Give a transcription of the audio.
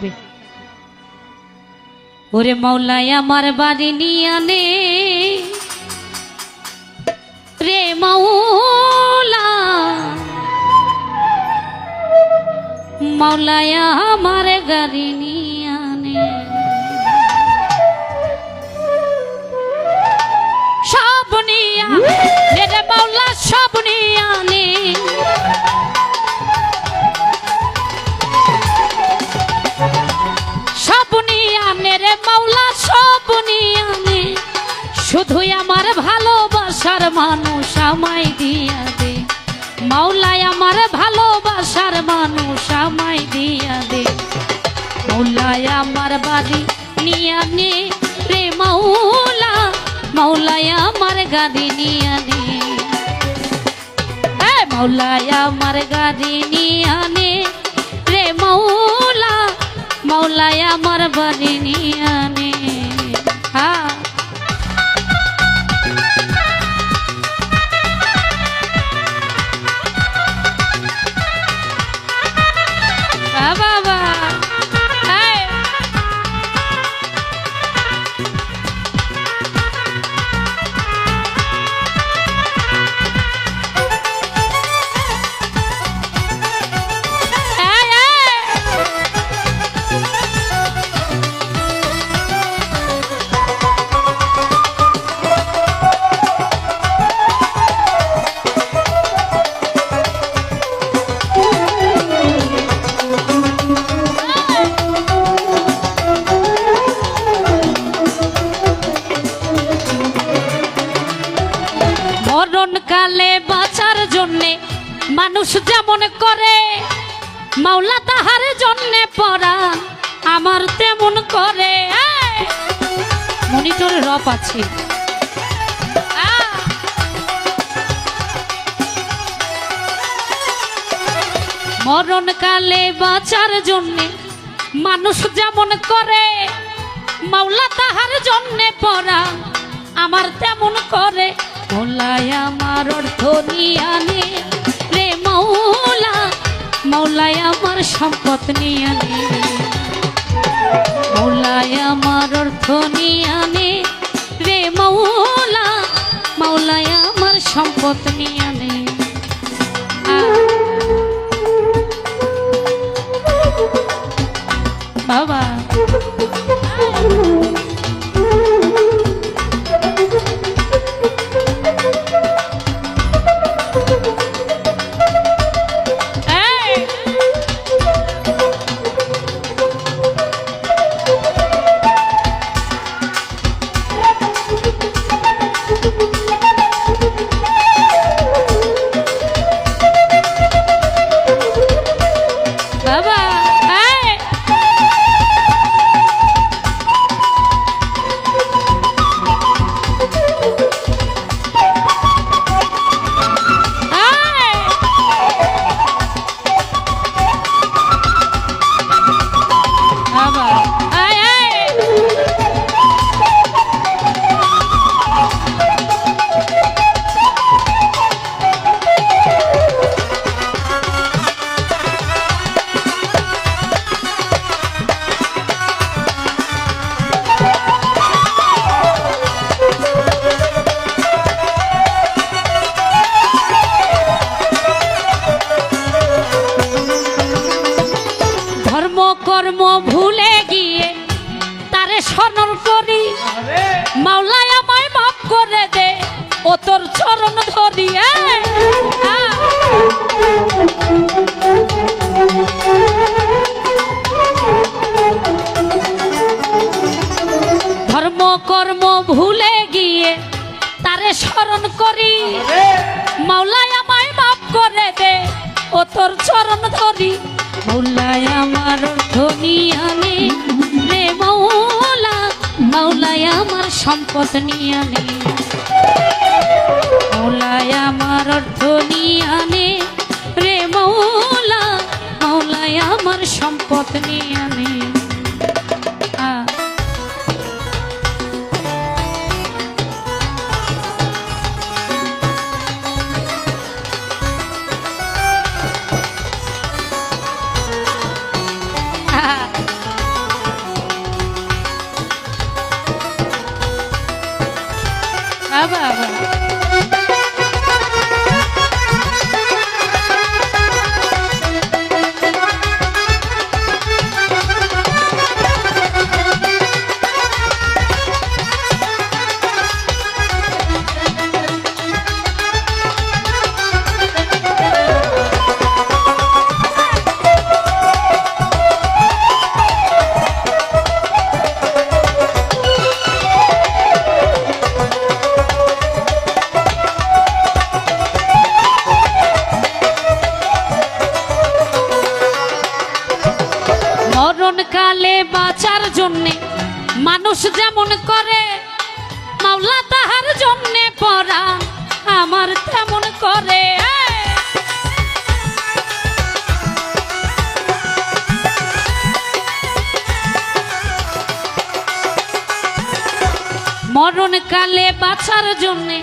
থাকবে ওরে মৌলাই আমার বাড়ি নিয়ে আনে। রে মৌলা, মৌলায়া, আমার গাড়ি নিয়ে সব নিয়া শুধুই আমার ভালোবাসার মানুষ আমায় দিয়া দে। মাওলায় আমার ভালোবাসার মানুষ আমায় দিয়া দে। মৌলায় আমার বাড়ি নিয়ে আনে রে মাওলা। মৌলায় আমার গাড়ি নিয়ে আনে এ মৌলায় আমার গাড়ি নিয়ে আনে রে মৌলা মৌলায় আমার বাড়ি নিয়ে মানুষ যেমন করে, মাওলা তাহার জন্যে পড়া আমার তেমন করে। মনিটর রপ আছে। আহ! মরণ কালে বাঁচার জন্যে মানুষ যেমন করে, মাওলা তাহার জন্যে পড়া আমার তেমন করে। মৌলায় আমার অর্থ নিয়ে মৌলা মৌলায় আমার সম্পদ নিয়ে আনে। মৌলায় আমার অর্থ নিয়ে আনে। রে মৌলা মৌলায় আমার সম্পদ নিয়ে আনে। স্মরণ করি। মাওলায় আমায় মাফ করে দে, ও তোর চরণ ধরি! ধর্ম কর্ম ভুলে গিয়ে তারে স্মরণ করি। মাওলায় আমায় মাফ করে দে, ও তোর চরণ ধরি। মৌলায় আমার ধনী আনে রে মৌলা মৌলায় আমার সম্পদ নিয়ে আনে। মৌলায় আমার অর্থ নিয়ে আনে। রে মৌলা মৌলায় আমার সম্পদ নিয়ে মরণকালে বাঁচার জন্যে, মানুষ যেমন করে, মাওলা তাহার জন্যে পড়া আমার তেমন করে। মরণকালে বাঁচার জন্যে